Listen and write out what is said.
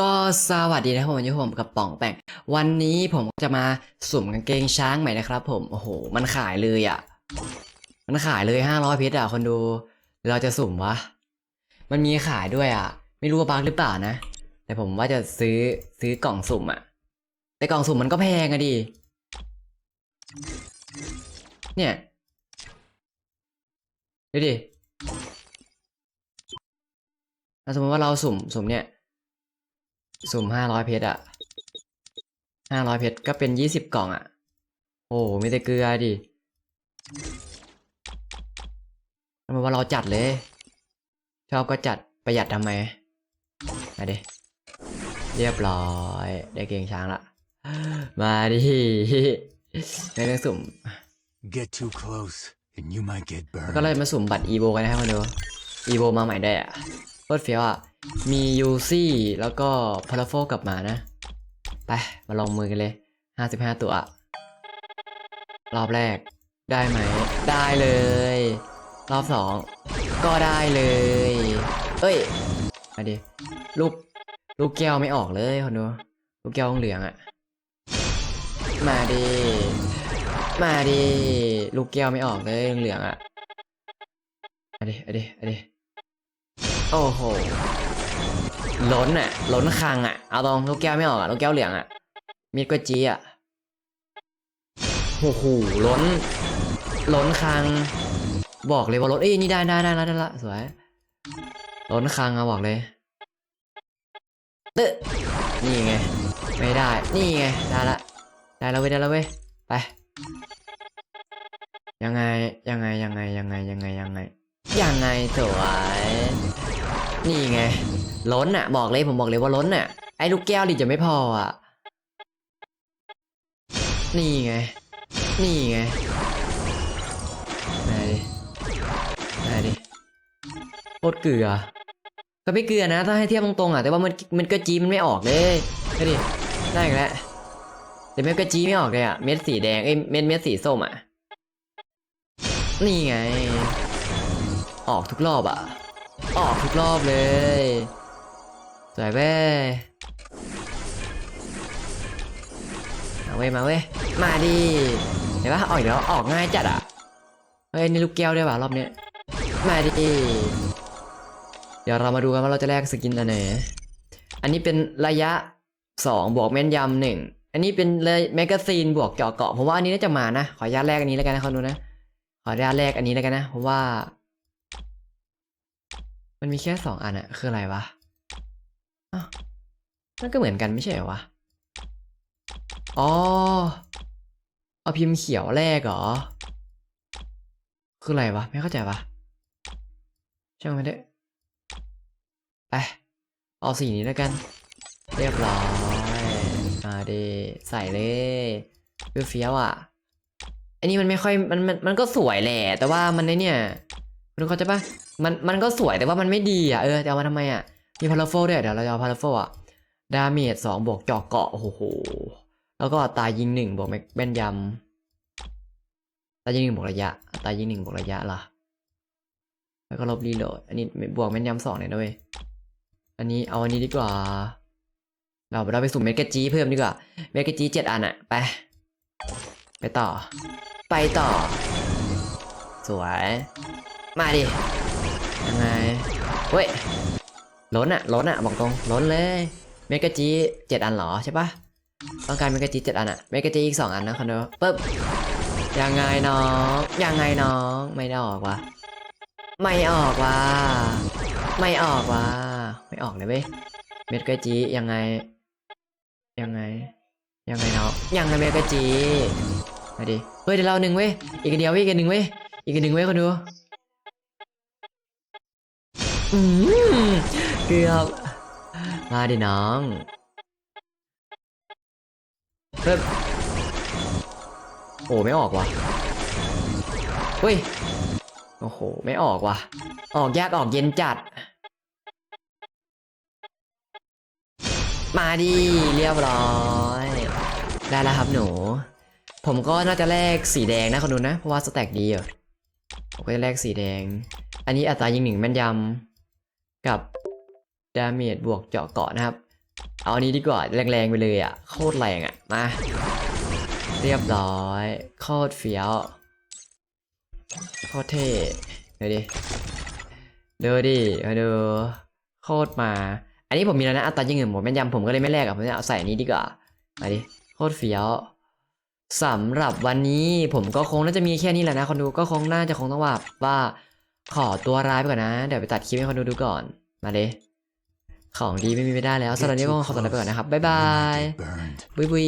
ก็สวัสดีนะครับผมวันนี้ผมกับป่องแปงวันนี้ผมจะมาสุ่มกางเกงช้างใหม่นะครับ ผมโอ้โห มันขายเลยอะ มันขายเลยห้าร้อยเพชรอะคนดู เราจะสุ่มวะมันมีขายด้วยอะ ไม่รู้ว่าบักหรือเปล่านะ แต่ผมว่าจะซื้อซื้อกล่องสุ่มอะ แต่กล่องสุ่มมันก็แพงอะดิเนี่ยดูดิถ้าสมมติว่าเราสุ่มสุ่มเนี่ย สุ่มห้าร้อยเพชรอะห้าร้อยเพชรก็เป็นยี่สิบกล่องอะโอ้มีแต่เกลือดิทำไมว่าเราจัดเลย ชอบก็จัดประหยัดทำไมมาดิเรียบร้อย ได้เกงช้างละ มาดิไม่ต้องสุ่ม Get too close and you might get แล้ว burned. ก็เลยมาสุ่มบัตรอีโบกันนะครับมาดูอีโบมาใหม่ได้วยอะ โคตรเฟี้ยวอะ มียูซี่แล้วก็พาราโฟกลับมานะ ไป มาลองมือกันเลยห้าสิบห้าตัว รอบแรก ได้ไหม ได้เลย รอบสองก็ได้เลย เอ้ย มาดิ ลูก ลูกแก้วไม่ออกเลยคนดู ลูกแก้วเหลืองอะมาดิ มาดิ ลูกแก้วไม่ออกเลยเหลืองอะเอาดิเอาดิเอาดิ โอ้โห ล้นอะ ล้นคังอะ เอาตรงลูกแก้วไม่ออกอะลูกแก้วเหลืองอะ มีดก็จี้อะ โอ้โห ล้น ล้นคัง บอกเลยว่าล้นเอ้ยนี่ได้ได้ได้แล้วได้ละสวย ล้นคังอะบอกเลยเตะนี่ไง ไม่ได้ นี่ไง ได้ละ ได้แล้วเว้ยได้แล้วเว้ย ไป ยังไง ยังไง ยังไง ยังไง ยังไง ยังไง ยังไงสวย นี่ไง ล้นอะ บอกเลยผมบอกเลยว่าล้นอะ ไอ้ลูกแก้วดิจะไม่พออะ นี่ไง นี่ไงไหนดิไหนดิโคตรเกลือ ก็ไม่เกลือนะ ถ้าให้เทียบตรงๆอะ แต่ว่ามันมันก็จีมันไม่ออกเลยก็ดิได้อีกแล้วแต่เม็ดกระจีไม่ออกเลยอะ เม็ดสีแดง เอ้ย เม็ดเม็ดสีส้มอะ นี่ไง ออกทุกรอบอะ ออกทุกรอบเลย สวยเว้ยมาเว้ยมาเว้ยมาดิเห็นปะออกอีกแล้วออกง่ายจัดอะเฮ้ยนี่ลูกแก้วด้วยว่ะรอบเนี้ยมาดิเดี๋ยวเรามาดูกันว่าเราจะแลกสกินอันไหนอันนี้เป็นระยะสองบวกแม่นยำหนึ่งอันนี้เป็นเลยแมกกาซีนบวกเจาะเกาะผมว่าอันนี้น่าจะมานะ ขออนุญาตแรกอันนี้แล้วกันนะเขาดูนะ ขออนุญาตแรกอันนี้แล้วกันนะผมว่า มันมีแค่สองอันอะคืออะไรวะอ้าวมันก็เหมือนกันไม่ใช่เหรอวะ อ๋อ เอาพิมพ์เขียวแรกเหรอ คืออะไรวะ ไม่เข้าใจวะช่างไม่ได้ไป เอาสีนี้แล้วกัน เรียบร้อย มาเดใส่เลยเฟี้ยวๆอะ อันนี้มันไม่ค่อยมันมันมันก็สวยแหละ แต่ว่ามันในเนี่ย คุณเข้าใจปะมันมันก็สวยแต่ว่ามันไม่ดีอะเออจะเอามาทำไมอะมีพาราโฟด้วยเดี๋ยวเราจะเอาพาราโฟอะดาเมจสองบวกเจอกเกาะโอ้โหแล้วก็ตายยิงหนึ่งบวกแม่นยำตายยิงหนึ่งบวกระยะ ตายยิงหนึ่งบวกระยะล่ะแล้วก็ลบรีโหลด อันนี้บวกแม่นยำสองเนี่ยด้วยอันนี้เอาอันนี้ดีกว่า เราเราไปสุ่มเมกะจีเพิ่มดีกว่า เมกะจีเจ็ดอันอะไป ไปต่อ ไปต่อ สวย มาดิ ยังไง เฮ้ย ล้นอะล้นอะบอกตรง ล้นเลย เมกะจีเจ็ดอันเหรอใช่ปะต้องการเมกะจีเจ็ดอันอะเมกะจีอีกสองอันนะคอนโดปึ๊บ ยังไงน้อง ยังไงน้อง ไม่ได้ออกวะไม่ออกวะไม่ออกวะไม่ออกเลยเว้ย เมกะจียังไง ยังไง ยังไงเนาะยังไงเมกะจีมาดิ เฮ้ยเดี๋ยวเราหนึ่งเว้ย อีกเดียวเว้ยอีกหนึ่งเว้ย อีกหนึ่งเว้ยคนดู อืมเกือบ มาดิน้องเพิ่มโอ้ไม่ออกว่ะเฮ้ย โอ้โห ไม่ออกว่ะ ออกยากออกเย็นจัด มาดิเรียบร้อย ได้แล้วครับหนู ผมก็น่าจะแลกสีแดงนะคนดูนะ เพราะว่าสแต็กดีอะผมก็จะแลกสีแดง อันนี้อัตรายิงหนึ่งแม่นยำ กับดาเมจบวกเจาะเกาะนะครับ เอาอันนี้ดีกว่าแรงๆไปเลยอะโคตรแรงอะมา เรียบร้อยโคตรเฟี้ยวโคตรเท่เดี๋ยวดิดูดิมาดูโคตรมา อันนี้ผมมีแล้วนะอัตรายิงเงินผมแม่นยำผมก็เลยไม่แลกอะผมจะเอาใส่อันนี้ดีกว่ามาดิโคตรเฟี้ยวสำหรับวันนี้ผมก็คงน่าจะมีแค่นี้แหละนะคนดูก็คงน่าจะคงต้องว่าว่า ขอตัวร้ายไปก่อนนะ เดี๋ยวไปตัดคลิปให้คนดูดูก่อน มาเลย ของดีไม่มีไม่ได้แล้วสำหรับวันนี้ก็ขอตัวลาไปก่อนนะครับ บ๊ายบาย Burned. บุยบุย